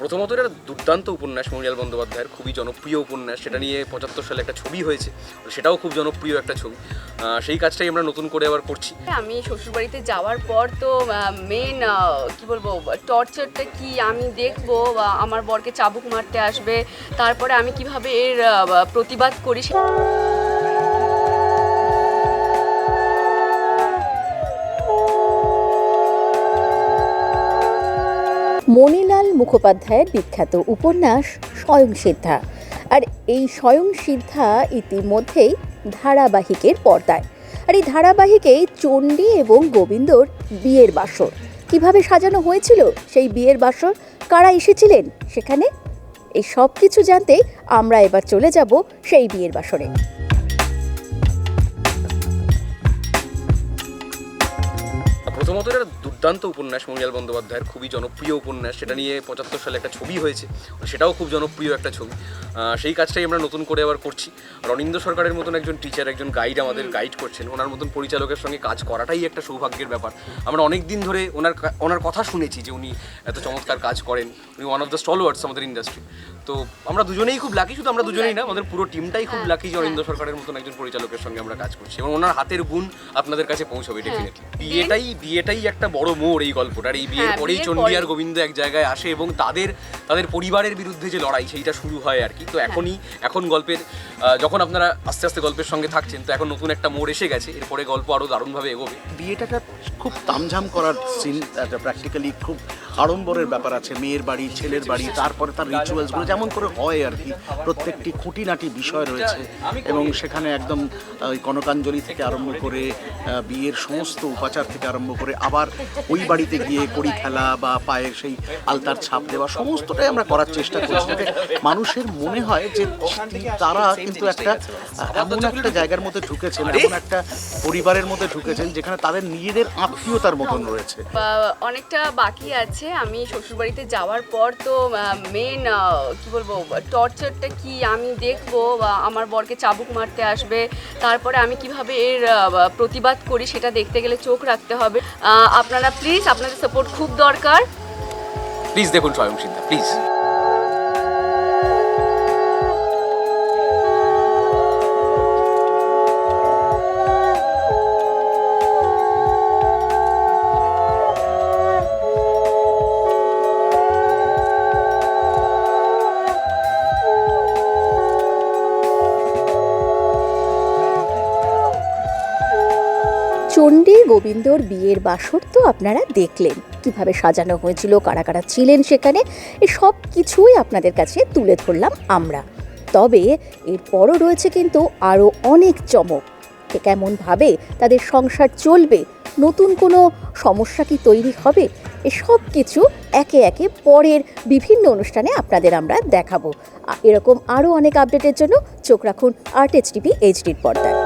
প্রথমত এটা দুর্দান্ত উপন্যাস মনিলাল বন্দ্যোপাধ্যায়ের, খুবই জনপ্রিয় উপন্যাস। সেটা নিয়ে পঁচাত্তর সালে একটা ছবি হয়েছে, সেটাও খুব জনপ্রিয় একটা ছবি। সেই কাজটাই আমরা নতুন করে আবার করছি। আমি শ্বশুরবাড়িতে যাওয়ার পর তো মেন কি বলব টর্চারটা কি আমি দেখব আমার বরকে চাবুক মারতে আসবে, তারপরে আমি কীভাবে এর প্রতিবাদ করি মণিলাল মুখোপাধ্যায়ের বিখ্যাত উপন্যাস স্বয়ং সিদ্ধা। আর এই স্বয়ং সিদ্ধা ইতিমধ্যেই ধারাবাহিকের পর্দায়। আর এই ধারাবাহিকেই চণ্ডী এবং গোবিন্দর বিয়ের বাসর। কীভাবে সাজানো হয়েছিল সেই বিয়ের বাসর? কারা এসেছিলেন? সেখানে এই সব কিছু জানতে আমরা এবার চলে যাব সেই বিয়ের বাসরে। প্রথমত এটা দুর্দান্ত উপন্যাস মনিলাল বন্দ্যোপাধ্যায়ের, খুবই জনপ্রিয় উপন্যাস। সেটা নিয়ে পঁচাত্তর সালে একটা ছবি হয়েছে। সেটাও খুব জনপ্রিয় একটা ছবি। সেই কাজটাই আমরা নতুন করে আবার করছি। আর অনিন্দ সরকারের মতন একজন টিচার একজন গাইড আমাদের গাইড করছেন। ওনার মতন পরিচালকের সঙ্গে কাজ করাটাই একটা সৌভাগ্যের ব্যাপার। আমরা অনেক দিন ধরে ওনার ওনার কথা শুনেছি যে উনি এত চমৎকার কাজ করেন। উনি ওয়ান অফ দ্য স্টলওয়ার্ডস আমাদের ইন্ডাস্ট্রি তো আমরা দুজনেই খুব লাকি শুধু আমরা দুজনেই না আমাদের পুরো টিমটাই খুব লাকি যে অনিন্দ সরকারের মতন একজন পরিচালকের সঙ্গে আমরা কাজ করছি এবং ওনার হাতের গুণ আপনাদের কাছে পৌঁছবে ডেফিনেটলি বিয়েটাই বিয়েটাই একটা বড় মোড় এই গল্পটার এই বিয়ের হ্যাঁ, পরেই চণ্ডী আর গোবিন্দ এক জায়গায় আসে এবং তাদের তাদের পরিবারের বিরুদ্ধে যে লড়াই সেইটা শুরু হয় আর কি। তো এখনই এখন গল্পের যখন আপনারা আস্তে আস্তে গল্পের সঙ্গে থাকছেন, তো এখন নতুন একটা মোড় এসে গেছে। এরপরে গল্প আরও দারুণভাবে এগোবে। বিয়েটা একটা খুব তামঝাম করার সিন একটা প্র্যাকটিক্যালি খুব আড়ম্বরের ব্যাপার আছে। মেয়ের বাড়ি, ছেলের বাড়ি, তারপরে তার রিচুয়ালসগুলো যেমন করে হয় আর কি। প্রত্যেকটি খুঁটিনাটি বিষয় রয়েছে এবং সেখানে একদম ওই কনকাঞ্জলি থেকে আরম্ভ করে বিয়ের সমস্ত উপাচার থেকে আরম্ভ করে, আবার ওই বাড়িতে গিয়ে কড়ি খেলা বা পায়ের সেই আলতার ছাপ দেওয়া, সমস্তটাই আমরা করার চেষ্টা করছি। মানুষের মনে হয় যে তারা কিন্তু একটা এমন একটা জায়গার মধ্যে ঢুকেছেন এমন একটা পরিবারের মধ্যে ঢুকেছেন যেখানে তাদের নিজেদের আত্মীয়তার মতন রয়েছে। বা অনেকটা বাকি আছে। আমি শ্বশুরবাড়িতে যাওয়ার পর তো মেন কি বলব টর্চারটা কি আমি দেখব বা আমার বরকে চাবুক মারতে আসবে তারপরে আমি কীভাবে এর প্রতিবাদ করি সেটা দেখতে গেলে চোখ রাখতে হবে। আপনারা প্লিজ আপনাদের সাপোর্ট খুব দরকার। প্লিজ দেখুন স্বয়ং সিদ্ধা প্লিজ চণ্ডী গোবিন্দর বিয়ের বাসর তো আপনারা দেখলেন। কীভাবে সাজানো হয়েছিল, কারা কারা ছিলেন সেখানে এই সব কিছুই আপনাদের কাছে তুলে ধরলাম আমরা। তবে এরপরও রয়েছে কিন্তু আরও অনেক চমক। কেমনভাবে তাদের সংসার চলবে, নতুন কোনো সমস্যা কি তৈরি হবে এসব কিছু একে একে পরের বিভিন্ন অনুষ্ঠানে আপনাদের আমরা দেখাবো। এরকম আরও অনেক আপডেটের জন্য চোখ রাখুন আর্ট এইচ টিভি এইচডির পর্দায়।